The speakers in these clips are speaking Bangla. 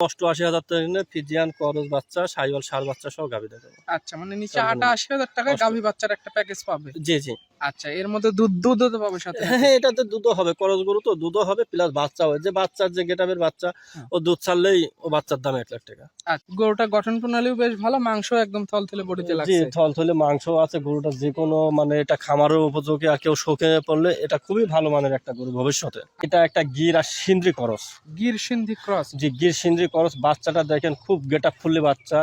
অষ্টআশি হাজার টাকা ফিজিয়ান করজ বাচ্চা সাইওয়াল সার বাচ্চা সহ গাভী দেখাবো। আচ্ছা মানে নিচে। আটা আশি হাজার টাকায় গাভী বাচ্চার একটা প্যাকেজ পাবে। জি জি। আচ্ছা এর মধ্যে দুধ দুধও তো পাবে সাথে হ্যাঁ এটাতে দুধও হবে করজ গরু তো দুধও হবে প্লাস বাচ্চা হবে যে বাচ্চার যে গেটাবের বাচ্চা ও দুধ ছাড়লেই ও বাচ্চার দাম এক লাখ টাকা। আচ্ছা গরুটা গঠন প্রণালীও বেশ ভালো মাংস একদম থলথলে বডিতে জি লাগছে। থল থলে মাংস আছে গরুটা যে কোনো মানে এটা খামারের উপযোগী আর কেউ শোকে পড়লে এটা খুবই ভালো মানের একটা গরু ভবিষ্যতে। এটা একটা গির আর সিন্দ্রি করস। গির সিন্ধি ক্রস? যে গির সিন্দ্রি করস বাচ্চাটা দেখেন খুব গেটা ফুললি বাচ্চা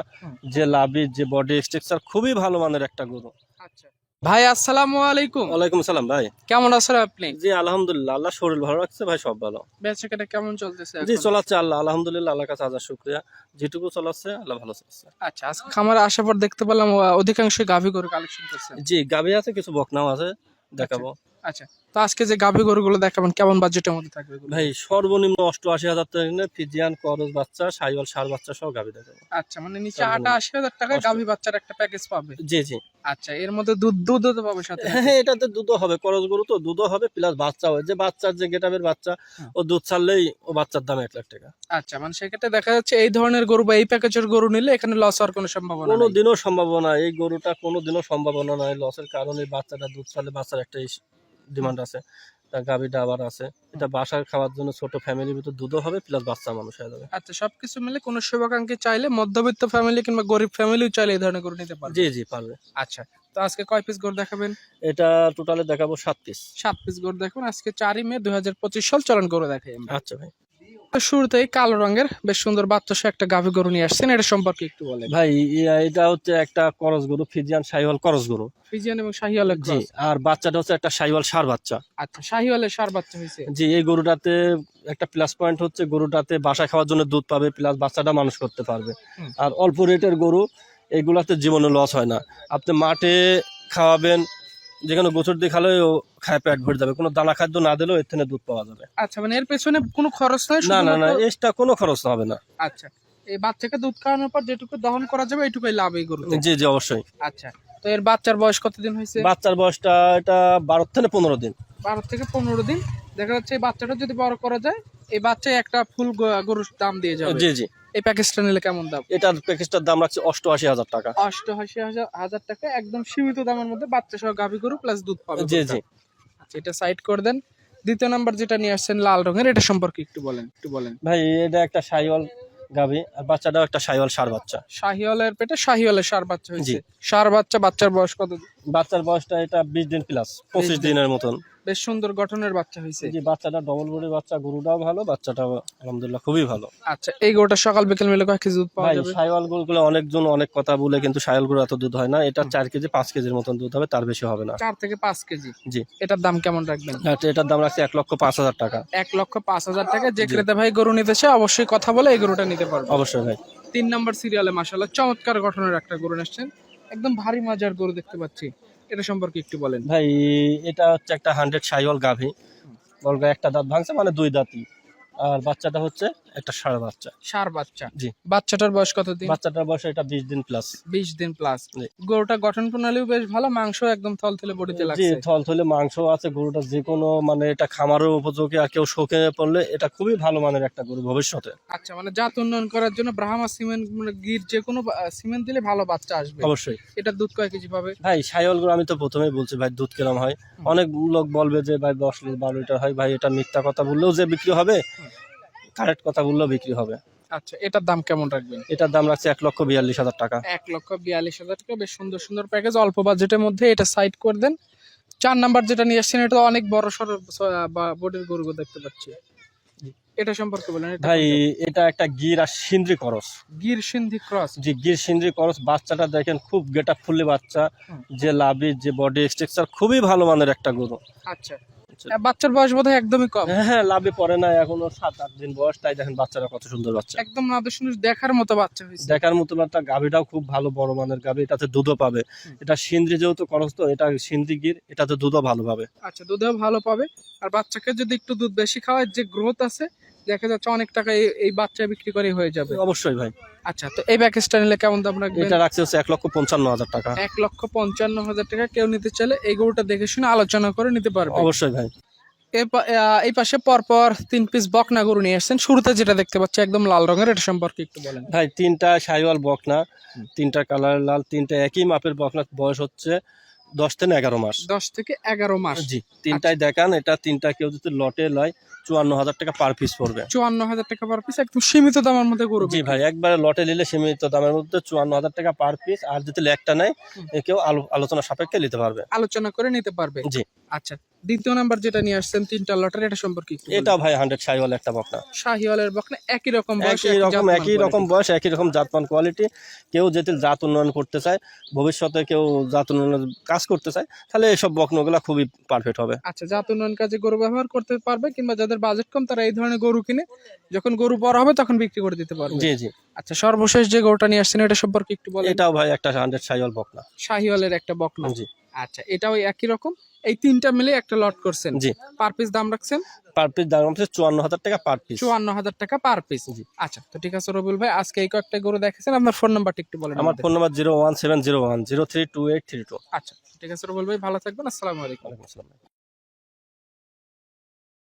যে লাভি যে বডি স্ট্রাকচার খুবই ভালো মানের একটা গরু। আচ্ছা। ভাই আসসালামু আলাইকুম। ওয়ালাইকুম সালাম ভাই। কেমন আছেন আপনি? জি আলহামদুলিল্লাহ আল্লাহ শরীর ভালো রাখছে ভাই সব ভালো। বেচাকেটা কেমন চলতেছে জি? চলাচ্ছে আল্লাহ আলহামদুলিল্লাহ আল্লাহর কাছে হাজার শুক্রিয়া। যেটুকু চলাচ্ছে আল্লাহ ভালো চলছে আচ্ছা আজকে খামারে আসার পর দেখতে পেলাম অধিকাংশই অধিকাংশ গাভী গরু কালেকশন করছেন জি গাভী আছে কিছু বকনাও আছে দেখাবো। আচ্ছা তো আজকে যে গাভী গরুগুলো দেখাবেন কেমন বাজেটের মধ্যে থাকবে এগুলো? ভাই সর্বনিম্ন অষ্টআশি হাজার টাকা নিয়ে ফিজিয়ান করজ বাচ্চা সাইওয়াল সার বাচ্চা সহ গাবি দেখাবো। আচ্ছা মানে নিচে সর্বনিম্ন। আটা আশি হাজার টাকায় গাভী বাচ্চার একটা প্যাকেজ পাবে? জি জি। আচ্ছা এর মধ্যে দুধ দুধও তো পাবে সাথে? হ্যাঁ এটাতে দুধও হবে করজ গরু তো দুধও হবে প্লাস বাচ্চা হবে যে বাচ্চার যে গেটাবের বাচ্চা হুম। ও দুধ ছাড়লেই ও বাচ্চার দাম এক লাখ টাকা। আচ্ছা মানে সেক্ষেত্রে দেখা যাচ্ছে এই ধরনের গরু বা এই প্যাকেজের গরু নিলে এখানে লস হওয়ার কোনো সম্ভাবনা কোনো নেই। দিনও সম্ভাবনা এই গরুটা কোনো দিনও সম্ভাবনা নাই লসের কারণে বাচ্চাটা দুধ ছাড়লে বাচ্চার একটা ডিমান্ড আছে তার ডাবার আবার আছে। এটা বাসার খাওয়ার জন্য ছোট ফ্যামিলির ভিতর দুধও হবে প্লাস বাচ্চা মানুষ হয়ে যাবে। আচ্ছা সবকিছু মিলে কোনো শুভাকাঙ্ক্ষী চাইলে মধ্যবিত্ত ফ্যামিলি কিংবা গরিব ফ্যামিলিও চাইলে এই ধরনের গরু নিতে পারবে। জি জি পারবে। আচ্ছা তো আজকে কয় পিস গরু দেখাবেন? এটা টোটালে দেখাবো সাত পিস সাত পিস গরু দেখুন আজকে চারই মে দুই হাজার পঁচিশ সাল চলন করে দেখাই আচ্ছা ভাই। শুরুতেই কালো রঙের বেশ সুন্দর বাচ্চা একটা গাভী গরু নিয়ে আসছেন এটা সম্পর্কে একটু বলেন। ভাই এটা হচ্ছে একটা করস গরু ফিজিয়ান সাইওয়াল করস গরু। ফিজিয়ান এবং শাহিওয়ালের জি আর বাচ্চাটা হচ্ছে একটা সাইওয়াল সার বাচ্চা। আচ্ছা শাহিওয়ালের সার বাচ্চা হয়েছে। জি এই গরুটাতে একটা প্লাস পয়েন্ট হচ্ছে গরুটাতে বাসা খাওয়ার জন্য দুধ পাবে প্লাস বাচ্চাটা মানুষ করতে পারবে। আর অল্প রেটের গরু এগুলাতে জীবনে লস হয় না। আপনি মাঠে খাওয়াবেন যেখানে গোছর দিয়ে খালে ও খায় পেট ভরে যাবে। কোনো দানা খাদ্য না দিলেও এর থেকে দুধ পাওয়া যাবে। আচ্ছা মানে এর পেছনে কোনো খরচ নাই না না না এটা এক্সট্রা কোনো খরচ হবে না। আচ্ছা এই বাচ্চাকে দুধ খাওয়ানোর পর যেটুকু দহন করা যাবে এটুকুই লাভ এই গরু জি জি অবশ্যই। আচ্ছা তো এর বাচ্চার বয়স কতদিন হয়েছে? বাচ্চার বয়সটা এটা বারো থেকে পনেরো দিন। বারো থেকে পনেরো দিন। দেখা যাচ্ছে এই বাচ্চাটা যদি বড় করা যায় এই বাচ্চায় একটা ফুল গরুর দাম দিয়ে যাবে। জি জি। এই প্যাকেজটা নিলে কেমন দাম? এটার প্যাকেজটার দাম রাখছে অষ্টআশি হাজার টাকা। অষ্টআশি হাজার টাকা একদম সীমিত দামের মধ্যে বাচ্চা সহ গাভী গরু প্লাস দুধ পাবে জি জি। আচ্ছা এটা সাইড করে দেন। দ্বিতীয় নাম্বার যেটা নিয়ে আসছেন লাল রঙের এটা সম্পর্কে একটু বলেন একটু বলেন। ভাই এটা একটা সাইওয়াল গাভি আর বাচ্চাটাও একটা সাইওয়াল সার বাচ্চা। শাহিওয়ালের পেটে শাহিওয়ালের সার বাচ্চা হয়েছে। সার বাচ্চা বাচ্চার বয়স কত? বাচ্চার বয়সটা এটা বিশ দিন প্লাস পঁচিশ দিন। দিনের মতন। বেশ সুন্দর গঠনের বাচ্চা হয়েছে। জি বাচ্চাটা ডবল বডি বাচ্চা গরুটাও ভালো বাচ্চাটাও আলহামদুলিল্লাহ খুবই ভালো। আচ্ছা এই গরুটা সকাল বিকেল মিলে কয় কেজি দুধ পাওয়া ভাই যাবে? সাইওয়াল গরুগুলো অনেকজন অনেক কথা বলে কিন্তু সাইওয়াল গরু এত দুধ হয় না। এটা চার কেজি পাঁচ কেজির মতন দুধ হবে তার বেশি হবে না। চার থেকে পাঁচ কেজি? জি। এটার দাম কেমন রাখবেন? এটার দাম রাখছে এক লক্ষ পাঁচ হাজার টাকা। এক লক্ষ পাঁচ হাজার টাকা। যে ক্রেতা ভাই গরু নিতে চায় অবশ্যই কথা বলে এই গরুটা নিতে পারবে। অবশ্যই ভাই। তিন নম্বর সিরিয়ালে মাসাল্লাহ চমৎকার গঠনের একটা গরু আসছেন একদম ভারী মাজার গরু দেখতে পাচ্ছি। এটা সম্পর্কে একটু বলেন। ভাই, এটা হচ্ছে একটা হান্ড্রেড সাইওয়াল গাভি। বলগা একটা দাঁত ভাঙছে মানে দুই দাঁতই। আর বাচ্চাটা হচ্ছে একটা সার বাচ্চা। সার বাচ্চা। জি। বাচ্চাটার বয়স কত দিন? বাচ্চাটার বয়স এটা বিশ দিন প্লাস বিশ দিন প্লাস গরুটা গঠন প্রণালীও বেশ ভালো মাংস একদম থলথলে বডিতে জি লাগছে। থল থলে মাংস আছে গরুটা যে কোনো মানে এটা খামারের উপযোগী আর কেউ শোকে পড়লে এটা খুবই ভালো মানের একটা গরু ভবিষ্যতে। আচ্ছা মানে জাত উন্নয়ন করার জন্য ব্রাহ্মা সিমেন্ট মানে গির যে কোনো সিমেন্ট দিলে ভালো বাচ্চা আসবে। অবশ্যই। এটা দুধ কয় কেজি পাবে? ভাই সাইওয়াল গরু আমি তো প্রথমেই বলছি ভাই দুধ কিরম হয়? অনেক লোক বলবে যে ভাই দশ লিটার বারো লিটার হয় ভাই এটা মিথ্যা কথা বললেও যে বিক্রি হবে কারেক্ট কথা বললেও বিক্রি হবে। আচ্ছা এটার দাম কেমন রাখবেন? এটার দাম রাখছে এক লক্ষ বিয়াল্লিশ হাজার টাকা। এক লক্ষ বিয়াল্লিশ হাজার টাকা বেশ সুন্দর সুন্দর প্যাকেজ অল্প বাজেটের মধ্যে এটা সাইড করে দেন। চার নাম্বার যেটা নিয়ে আসছেন এটা অনেক বড় সড় বা বডির গরু দেখতে পাচ্ছি। এটা সম্পর্কে বলেন ভাই এটা একটা গির আর সিন্দ্রি করস। গির সিন্ধি ক্রস? যে গির সিন্দ্রি করস বাচ্চাটা দেখেন খুব গেটা ফুললি বাচ্চা। যে লাভি যে বডি স্ট্রাকচার খুবই ভালো মানের একটা গরু। আচ্ছা। বাচ্চার বয়স বোধহয় একদমই কম। হ্যাঁ হ্যাঁ লাভে পড়ে না এখনও সাত আট দিন বয়স তাই দেখেন বাচ্চারা কত সুন্দর বাচ্চা। একদম আদর্শ দেখার মতো বাচ্চা হয়েছে। দেখার মতো বাচ্চা গাভিটাও খুব ভালো বড় মানের গাভি এটাতে দুধও পাবে। এটা সিন্দ্রি যেহেতু করস তো এটা সিন্দ্রি গির এটাতে দুধও ভালো পাবে। আচ্ছা দুধেও ভালো পাবে। আর বাচ্চাকে যদি একটু দুধ বেশি খাওয়ায় যে গ্রোথ আছে দেখা যাচ্ছে অনেক টাকা এই- বাচ্চা বিক্রি করে হয়ে যাবে। অবশ্যই ভাই। আচ্ছা তো এই প্যাকেজটা নিলে কেমন দাম রাখবেন? এটা রাখছে হচ্ছে এক লক্ষ পঞ্চান্ন হাজার টাকা। এক লক্ষ পঞ্চান্ন হাজার টাকা। কেউ নিতে চাইলে এই গরুটা দেখে শুনে আলোচনা করে নিতে পারবে। অবশ্যই ভাই। এই পাশে পরপর তিন পিস বকনা গরু নিয়ে আসছেন। শুরুতে যেটা দেখতে পাচ্ছি একদম লাল রঙের এটা সম্পর্কে একটু বলেন। ভাই তিনটা সাইওয়াল বকনা। তিনটা কালার লাল তিনটা একই মাপের বকনা বয়স হচ্ছে। দশ থেকে এগারো মাস। দশ থেকে এগারো মাস। জি তিনটায় দেখান এটা তিনটা কেউ যদি লটে লয় চুয়ান্ন হাজার টাকা পার পিস পড়বে। চুয়ান্ন হাজার টাকা পার পিস একদম সীমিত দামের মধ্যে করবে জি ভাই একবারে লটে নিলে সীমিত দামের মধ্যে চুয়ান্ন হাজার টাকা পার পিস আর যদি একটা নেয় কেউ আলো- আলোচনা সাপেক্ষে নিতে পারবে। আলোচনা করে নিতে পারবে। জি। আচ্ছা দ্বিতীয় নাম্বার যেটা নিয়ে আসছেন তিনটা লটারি এটা সম্পর্কে এটা ভাই হান্ড্রেড সাইওয়াল একটা বকনা। শাহিওয়ালের বকনা একই রকম বয়স, একই রকম একই রকম বয়স একই রকম জাতমান কোয়ালিটি কেউ যদি জাত উন্নয়ন করতে চায় ভবিষ্যতে কেউ জাত উন্নয়নের কাজ করতে চায় তাহলে এইসব বকনগুলা খুবই পারফেক্ট হবে। আচ্ছা জাত উন্নয়ন কাজে গরু ব্যবহার করতে পারবে কিংবা যাদের বাজেট কম তারা এই ধরনের গরু কিনে যখন গরু বড় হবে তখন বিক্রি করে দিতে পারবে। জি জি। আচ্ছা সর্বশেষ যে গরুটা নিয়ে আসছেন এটা সম্পর্কে একটু বলেন। এটাও ভাই একটা হান্ড্রেড সাইওয়াল বকনা। শাহিওয়ালের একটা বকনা। জি। আচ্ছা এটাও একই রকম। এই তিনটা মিলে একটা লট করছেন। জি। পার পিস দাম রাখছেন? পার পিস দাম হচ্ছে চুয়ান্ন হাজার টাকা পার পিস চুয়ান্ন হাজার টাকা পার পিস জি। আচ্ছা তো ঠিক আছে রবিউল ভাই আজকে এই কয়েকটা গরু দেখেছেন? আপনার ফোন নাম্বারটি একটু বলেন আমার phone number zero one seven zero one zero three two eight three two আচ্ছা ঠিক আছে রবিউল ভাই ভালো থাকবেন। আসসালামু আলাইকুম। আসসালাম।